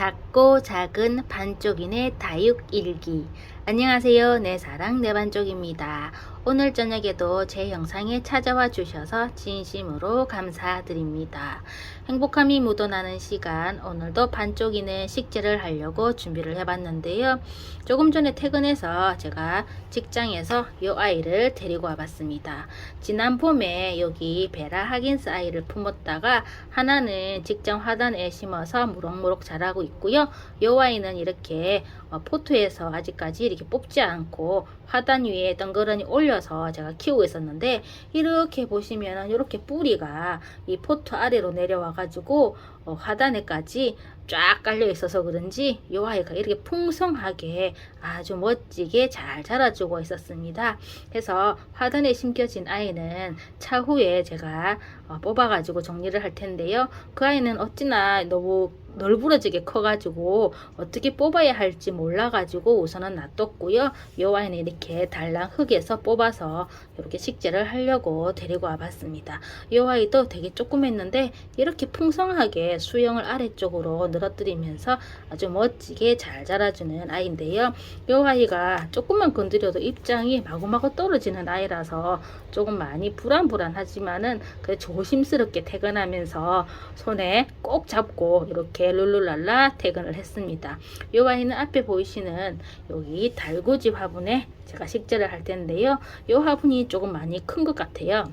작고 작은 반쪽인의 다육일기 안녕하세요. 내 사랑 내 반쪽입니다. 오늘 저녁에도 제 영상에 찾아와 주셔서 진심으로 감사드립니다. 행복함이 묻어나는 시간 오늘도 반쪽인의 식재를 하려고 준비를 해봤는데요. 조금 전에 퇴근해서 제가 직장에서 이 아이를 데리고 와봤습니다. 지난 봄에 여기 베라 하긴스 아이를 품었다가 하나는 직장 화단에 심어서 무럭무럭 자라고 있고요. 이 아이는 이렇게 어, 포토에서 아직까지 이렇게 뽑지 않고 화단 위에 덩그러니 올려서 제가 키우고 있었는데 이렇게 보시면은 이렇게 뿌리가 이 포토 아래로 내려와 가지고 어, 화단에까지 쫙 깔려 있어서 그런지 이 아이가 이렇게 풍성하게 아주 멋지게 잘 자라주고 있었습니다. 그래서 화단에 심겨진 아이는 차후에 제가 어, 뽑아가지고 정리를 할 텐데요. 그 아이는 어찌나 너무 널브러지게 커가지고 어떻게 뽑아야 할지 몰라가지고 우선은 놔뒀고요. 이 아이는 이렇게 달랑 흙에서 뽑아서 이렇게 식재를 하려고 데리고 와봤습니다. 이 아이도 되게 조그맸는데 이렇게 풍성하게 수영을 아래쪽으로 늘어뜨리면서 아주 멋지게 잘 자라주는 아이인데요. 이 아이가 조금만 건드려도 입장이 마구마구 떨어지는 아이라서 조금 많이 불안불안하지만은 그 조심스럽게 퇴근하면서 손에 꼭 잡고 이렇게 룰루랄라 퇴근을 했습니다. 이 아이는 앞에 보이시는 여기 달구지 화분에 제가 식재를 할 텐데요. 이 화분이 조금 많이 큰 것 같아요.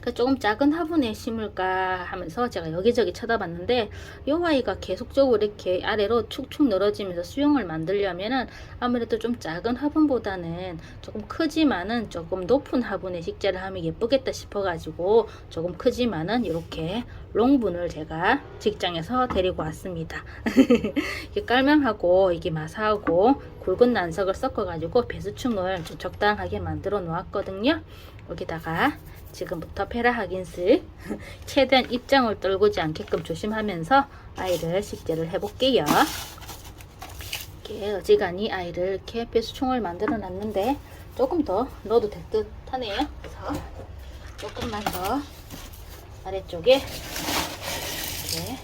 그 조금 작은 화분에 심을까 하면서 제가 여기저기 쳐다봤는데 이 아이가 계속적으로 이렇게 아래로 축축 늘어지면서 수영을 만들려면은 아무래도 좀 작은 화분보다는 조금 크지만은 조금 높은 화분에 식재를 하면 예쁘겠다 싶어가지고 조금 크지만은 이렇게 롱분을 제가 직장에서 데리고 왔습니다. 이게 깔망하고 이게 마사하고 굵은 난석을 섞어가지고 배수충을 좀 적당하게 만들어 놓았거든요. 여기다가 지금부터 페라하긴스 최대한 입장을 떨구지 않게끔 조심하면서 아이를 식재를 해볼게요. 이렇게 어지간히 아이를 이렇게 배수충을 만들어 놨는데 조금 더 넣어도 될 듯 하네요. 그래서 조금만 더 아래쪽에 이렇게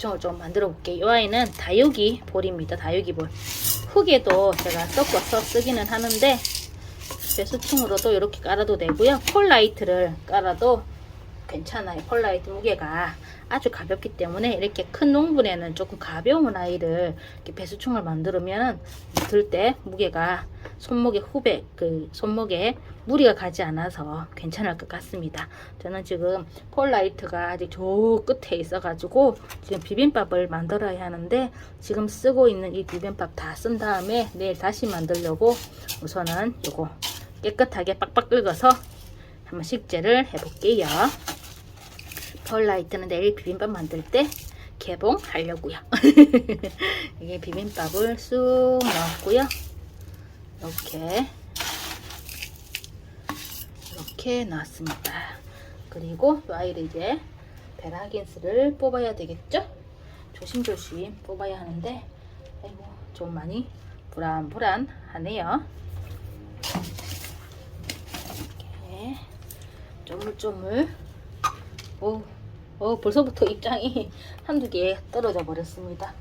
배충을 좀 만들어 볼게요. 이 아이는 다육이 볼입니다. 다육이 볼. 흙에도 제가 섞어서 쓰기는 하는데 배수충으로도 이렇게 깔아도 되고요. 폴라이트를 깔아도 괜찮아요. 폴라이트 무게가 아주 가볍기 때문에 이렇게 큰 농분에는 조금 가벼운 아이를 배수충을 만들면 들 때 무게가 손목에 후배 그 손목에 무리가 가지 않아서 괜찮을 것 같습니다. 저는 지금 폴라이트가 아직 저 끝에 있어가지고 지금 비빔밥을 만들어야 하는데 지금 쓰고 있는 이 비빔밥 다 쓴 다음에 내일 다시 만들려고 우선은 요거 깨끗하게 빡빡 긁어서 한번 식재를 해볼게요. 펄라이트는 내일 비빔밥 만들 때 개봉하려고요. 이게 비빔밥을 쑥 넣었고요. 이렇게 이렇게 넣었습니다. 그리고 이 아이를 이제 베라긴스를 뽑아야 되겠죠? 조심조심 뽑아야 하는데 아이고 좀 많이 불안불안하네요. 이렇게 쪼물쪼물 오, 어, 벌써부터 입장이 한두 개 떨어져 버렸습니다.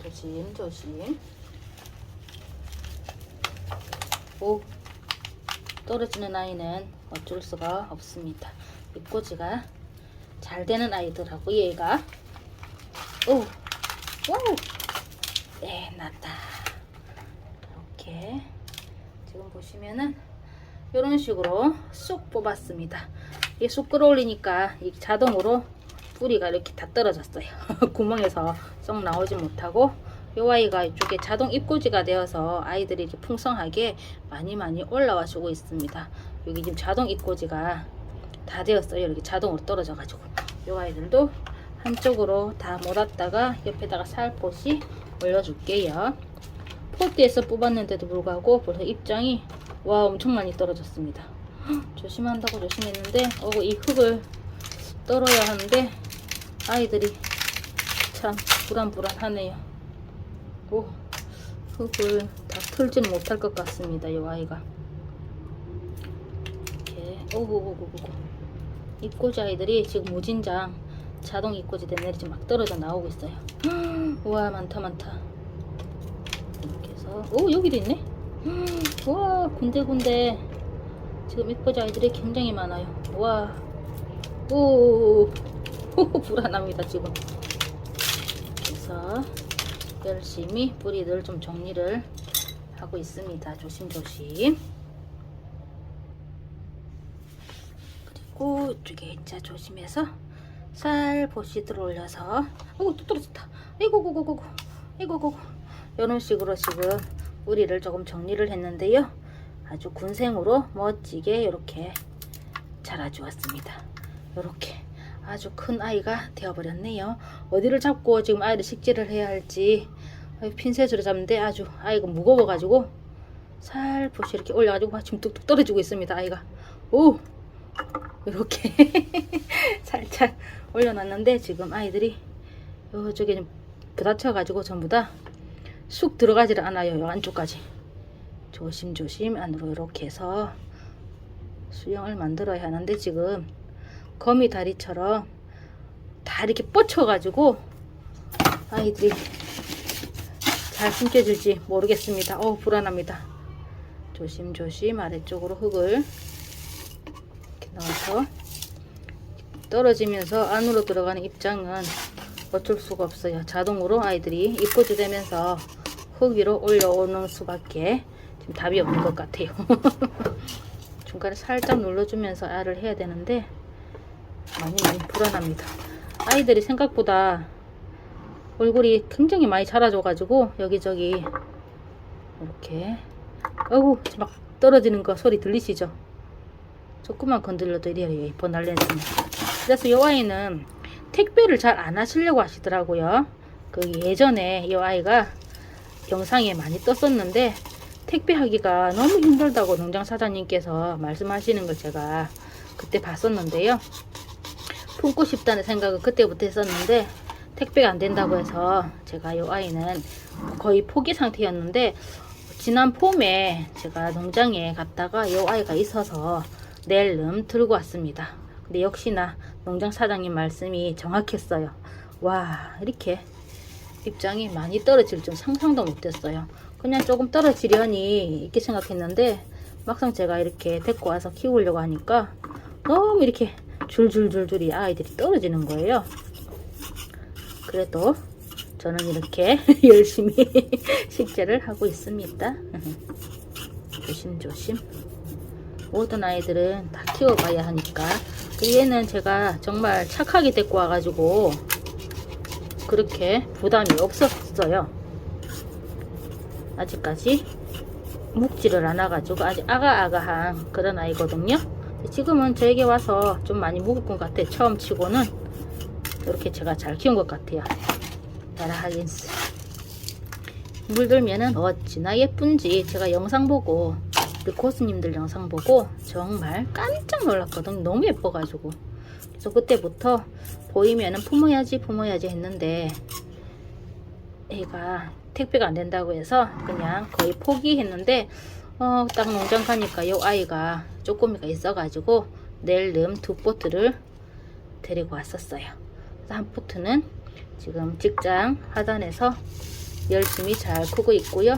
조심, 조심. 오, 떨어지는 아이는 어쩔 수가 없습니다. 입꼬지가 잘 되는 아이더라고, 얘가. 오, 오, 네, 났다. 이렇게. 지금 보시면은, 이런 식으로 쑥 뽑았습니다. 이게 쑥 끌어올리니까 이 자동으로 뿌리가 이렇게 다 떨어졌어요. 구멍에서 쏙 나오지 못하고 요 아이가 이쪽에 자동 입꼬지가 되어서 아이들이 이렇게 풍성하게 많이 많이 올라와 주고 있습니다. 여기 지금 자동 입꼬지가 다 되었어요. 이렇게 자동으로 떨어져 가지고 요 아이들도 한쪽으로 다 몰았다가 옆에다가 살포시 올려줄게요. 포트에서 뽑았는데도 불구하고 벌써 입장이 와 엄청 많이 떨어졌습니다. 조심한다고 조심했는데 어, 이 흙을 떨어야 하는데 아이들이 참 불안불안하네요. 오, 흙을 다 털지는 못할 것 같습니다. 이 아이가 이렇게 오고고고고 입고자 아이들이 지금 무진장 자동 입꼬지 내리 지금 막 떨어져 나오고 있어요. 우와 많다 많다. 이렇게 해서 오 여기도 있네. 우와 군데군데 지금 입꼬지 아이들이 굉장히 많아요. 와. 오. 오 불안합니다 지금. 그래서 열심히 뿌리들 좀 정리를 하고 있습니다. 조심조심. 그리고 이쪽에 자 조심해서 살포시 들어올려서 어우 또 떨어졌다. 아이고 고고고고 아이고 고고 이런 식으로 지금 뿌리를 조금 정리를 했는데요. 아주 군생으로 멋지게 이렇게 자라주었습니다. 이렇게 아주 큰 아이가 되어버렸네요. 어디를 잡고 지금 아이를 식재를 해야 할지 핀셋으로 잡는데 아주 아이가 무거워가지고 살포시 이렇게 올려가지고 지금 뚝뚝 떨어지고 있습니다. 아이가 오 이렇게 살짝 올려놨는데 지금 아이들이 이쪽에 좀 부딪혀가지고 전부 다 쑥 들어가지를 않아요. 요 안쪽까지 조심조심 안으로 이렇게 해서 수영을 만들어야 하는데 지금 거미 다리처럼 다 이렇게 뻗쳐가지고 아이들이 잘 숨겨질지 모르겠습니다. 어 불안합니다. 조심조심 아래쪽으로 흙을 이렇게 넣어서 떨어지면서 안으로 들어가는 입장은 어쩔 수가 없어요. 자동으로 아이들이 입꼬지 되면서 흙 위로 올려오는 수밖에 지금 답이 없는 것 같아요. 중간에 살짝 눌러주면서 알을 해야 되는데 많이 많이 불안합니다. 아이들이 생각보다 얼굴이 굉장히 많이 자라줘가지고 여기저기 이렇게 어우 막 떨어지는 거 소리 들리시죠? 조금만 건들려도 이래요. 날렸습니다. 그래서 이 아이는 택배를 잘 안 하시려고 하시더라고요. 그 예전에 이 아이가 영상에 많이 떴었는데 택배하기가 너무 힘들다고 농장 사장님께서 말씀하시는 걸 제가 그때 봤었는데요. 품고 싶다는 생각을 그때부터 했었는데 택배가 안 된다고 해서 제가 이 아이는 거의 포기 상태였는데 지난 봄에 제가 농장에 갔다가 이 아이가 있어서 내일름 들고 왔습니다. 근데 역시나 농장 사장님 말씀이 정확했어요. 와 이렇게 입장이 많이 떨어질 줄 상상도 못했어요. 그냥 조금 떨어지려니 이렇게 생각했는데 막상 제가 이렇게 데리고 와서 키우려고 하니까 너무 이렇게 줄줄줄줄이 아이들이 떨어지는 거예요. 그래도 저는 이렇게 열심히 식재를 하고 있습니다. 조심조심. 모든 아이들은 다 키워봐야 하니까. 그 얘는 제가 정말 착하게 데리고 와가지고 그렇게 부담이 없었어요. 아직까지 묵지를 않아가지고 아직 아가아가한 그런 아이거든요. 지금은 저에게 와서 좀 많이 묵은 것 같아요. 처음 치고는 이렇게 제가 잘 키운 것 같아요. 따라하긴스. 물들면은 어찌나 예쁜지 제가 영상 보고 그 고수님들 영상 보고 정말 깜짝 놀랐거든요. 너무 예뻐가지고. 그래서 그때부터 보이면은 품어야지 품어야지 했는데 애가 택배가 안 된다고 해서 그냥 거의 포기했는데 어, 딱 농장 가니까 요 아이가 쪼꼬미가 있어가지고 내일 름두 포트를 데리고 왔었어요. 한 포트는 지금 직장 하단에서 열심히 잘 크고 있고요.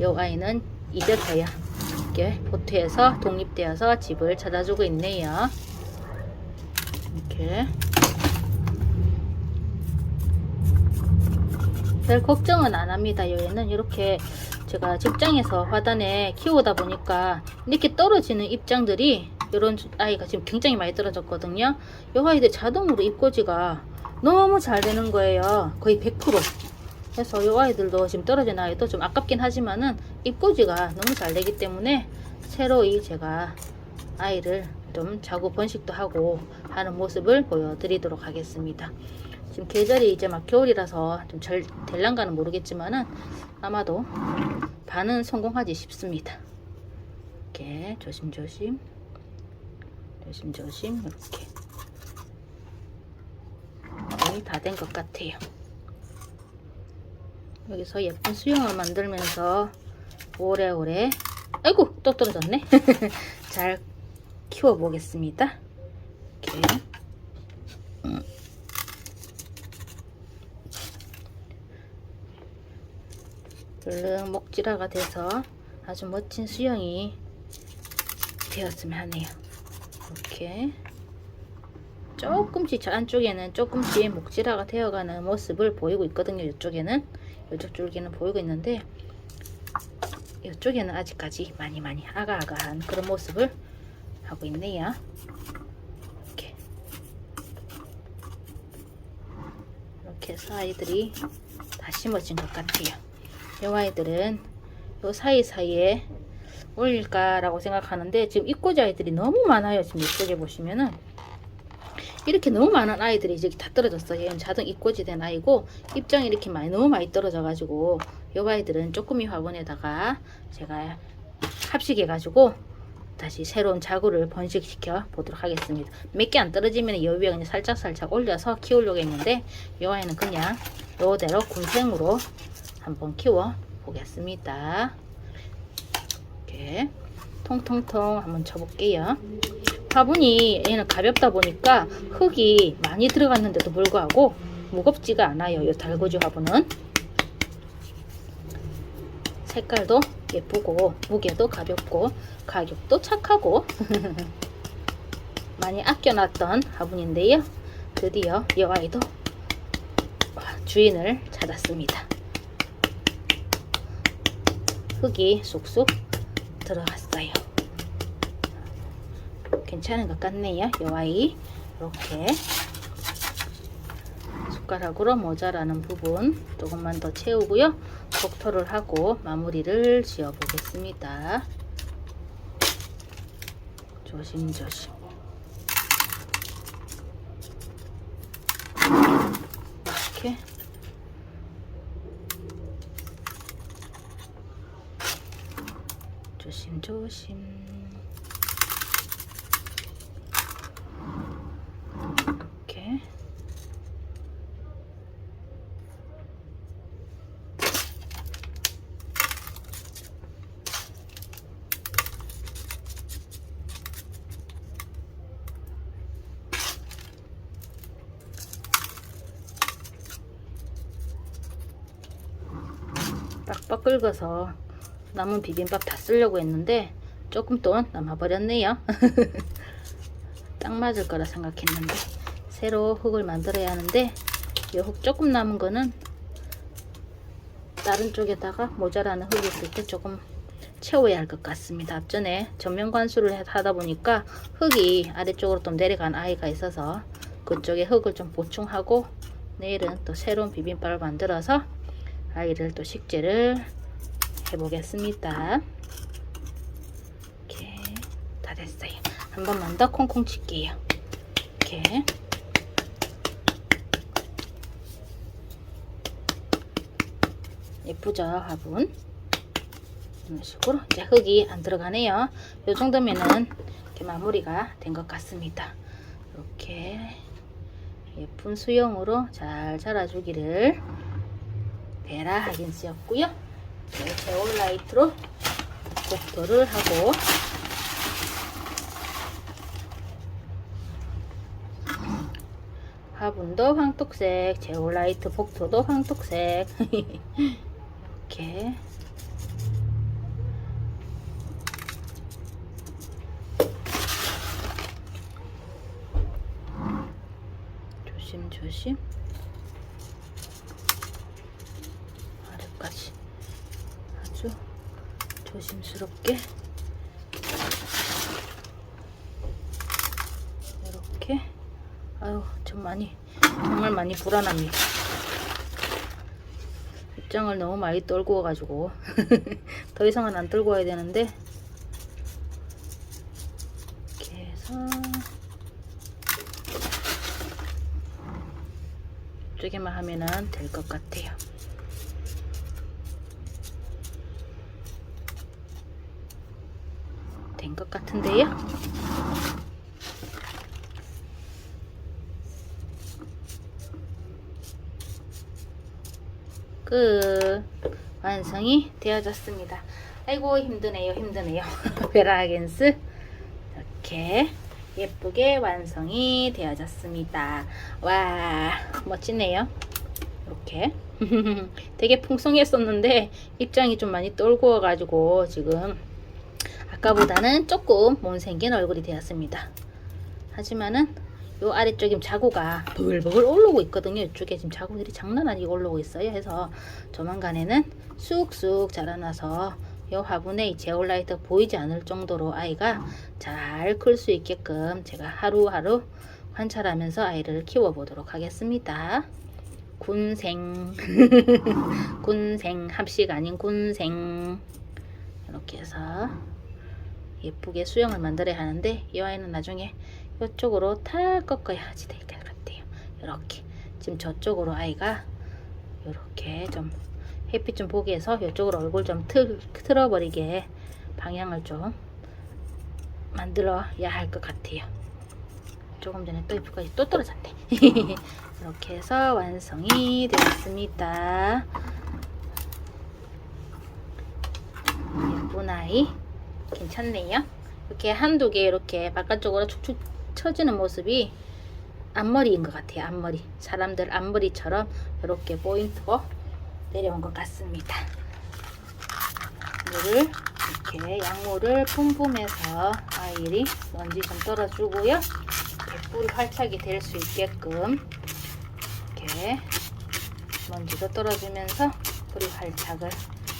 요 아이는 이제서야 이렇게 포트에서 독립되어서 집을 찾아주고 있네요. 이렇게 별 걱정은 안 합니다. 얘는 이렇게 제가 직장에서 화단에 키우다 보니까 이렇게 떨어지는 입장들이 이런 아이가 지금 굉장히 많이 떨어졌거든요. 이 아이들 자동으로 입꼬지가 너무 잘 되는 거예요. 거의 100%. 그래서 이 아이들도 지금 떨어진 아이도 좀 아깝긴 하지만은 입꼬지가 너무 잘 되기 때문에 새로이 제가 아이를 좀 자고 번식도 하고 하는 모습을 보여드리도록 하겠습니다. 지금 계절이 이제 막 겨울이라서 좀잘 될란가는 모르겠지만은 아마도 반은 성공하지 싶습니다. 이렇게 조심조심 조심조심 이렇게 거의 다 된 것 같아요. 여기서 예쁜 수영을 만들면서 오래오래 아이고 또 떨어졌네. 잘 키워보겠습니다. 이렇게 얼른 목질화가 돼서 아주 멋진 수영이 되었으면 하네요. 이렇게 조금씩 저 안쪽에는 조금씩 목질화가 되어가는 모습을 보이고 있거든요. 이쪽에는 이쪽 줄기는 보이고 있는데 이쪽에는 아직까지 많이 많이 아가아가한 그런 모습을 하고 있네요. 이렇게 이렇게 해서 아이들이 다 심어진 것 같아요. 이 아이들은 요 사이사이에 올릴까라고 생각하는데 지금 입고자 아이들이 너무 많아요. 지금 이쪽에 보시면은 이렇게 너무 많은 아이들이 이제 다 떨어졌어요. 얘는 자동 입고지 된 아이고 입장이 이렇게 많이 너무 많이 떨어져 가지고 요 아이들은 조금이 화분에다가 제가 합식해 가지고 다시 새로운 자구를 번식시켜 보도록 하겠습니다. 몇 개 안 떨어지면 요 위에 그냥 살짝 살짝 올려서 키우려고 했는데 요 아이는 그냥 요대로 군생으로 한번 키워 보겠습니다. 이렇게 통통통 한번 쳐볼게요. 화분이 얘는 가볍다 보니까 흙이 많이 들어갔는데도 불구하고 무겁지가 않아요. 이 달구지 화분은 색깔도 예쁘고 무게도 가볍고 가격도 착하고 많이 아껴놨던 화분인데요. 드디어 이 아이도 주인을 찾았습니다. 흙이 쑥쑥 들어갔어요. 괜찮은 것 같네요. 이 아이 이렇게 숟가락으로 모자라는 부분 조금만 더 채우고요. 복토를 하고 마무리를 지어 보겠습니다. 조심조심. 이렇게 조심조심. 이렇게 빡빡 긁어서 남은 비빔밥 다 쓰려고 했는데 조금 또 남아버렸네요. 딱 맞을 거라 생각했는데 새로 흙을 만들어야 하는데 이 흙 조금 남은 거는 다른 쪽에다가 모자라는 흙이 있을 때 조금 채워야 할 것 같습니다. 앞전에 전면 관수를 하다 보니까 흙이 아래쪽으로 좀 내려간 아이가 있어서 그쪽에 흙을 좀 보충하고 내일은 또 새로운 비빔밥을 만들어서 아이를 또 식재를 해보겠습니다. 이렇게 다 됐어요. 한 번만 더 콩콩 칠게요. 이렇게 예쁘죠 화분 이런 식으로 이제 흙이 안 들어가네요. 이 정도면은 이렇게 마무리가 된 것 같습니다. 이렇게 예쁜 수영으로 잘 자라주기를 베라 하긴스였고요. 네, 제올라이트로 복도를 하고. 화분도 황토색, 제올라이트 복도도 황토색. 이렇게. 조심조심 아래까지 아주 조심스럽게. 이렇게. 아유 좀 많이 정말 많이 불안합니다. 입장을 너무 많이 떨고 와가지고. 더 이상은 안 떨고 와야 되는데. 이렇게 해서. 이쪽에만 하면은 될 것 같아요 된 것 같은데요? 끝. 완성이 되어졌습니다. 아이고 힘드네요 힘드네요. 베라겐스. 이렇게 예쁘게 완성이 되어졌습니다. 와 멋지네요. 이렇게. 되게 풍성했었는데 입장이 좀 많이 떨구어 가지고 지금 아까보다는 조금 못생긴 얼굴이 되었습니다. 하지만은 요 아래쪽에 자구가 버글버글 올라오고 있거든요. 이쪽에 지금 자구들이 장난 아니게 올라오고 있어요. 해서 조만간에는 쑥쑥 자라나서 요 화분에 이 제올라이트 보이지 않을 정도로 아이가 잘 클 수 있게끔 제가 하루하루 관찰하면서 아이를 키워보도록 하겠습니다. 군생 군생 합식 아닌 군생 이렇게 해서 예쁘게 수영을 만들어야 하는데 이 아이는 나중에 이쪽으로 다 꺾어야지 될 것 같아요. 이렇게 지금 저쪽으로 아이가 이렇게 좀 햇빛 좀 보게 해서 이쪽으로 얼굴 좀 틀, 틀어버리게 방향을 좀 만들어야 할 것 같아요. 조금 전에 또 잎까지 또 떨어졌네. 이렇게 해서 완성이 되었습니다. 예쁜 아이 괜찮네요. 이렇게 한두 개 이렇게 바깥쪽으로 축축 처지는 모습이 앞머리인 것 같아요. 앞머리 사람들 앞머리처럼 이렇게 포인트로 내려온 것 같습니다. 물을 이렇게 약물을 뿜뿜해서 아이들이 먼지 좀 떨어주고요. 뿌리 활착이 될 수 있게끔 이렇게 먼지도 떨어지면서 뿌리 활착을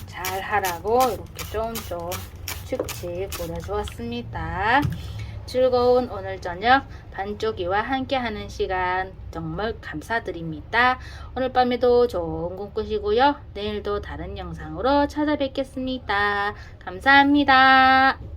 잘 하라고 이렇게 좀좀 축축 뿌려주었습니다. 즐거운 오늘 저녁 반쪽이와 함께하는 시간 정말 감사드립니다. 오늘 밤에도 좋은 꿈 꾸시고요. 내일도 다른 영상으로 찾아뵙겠습니다. 감사합니다.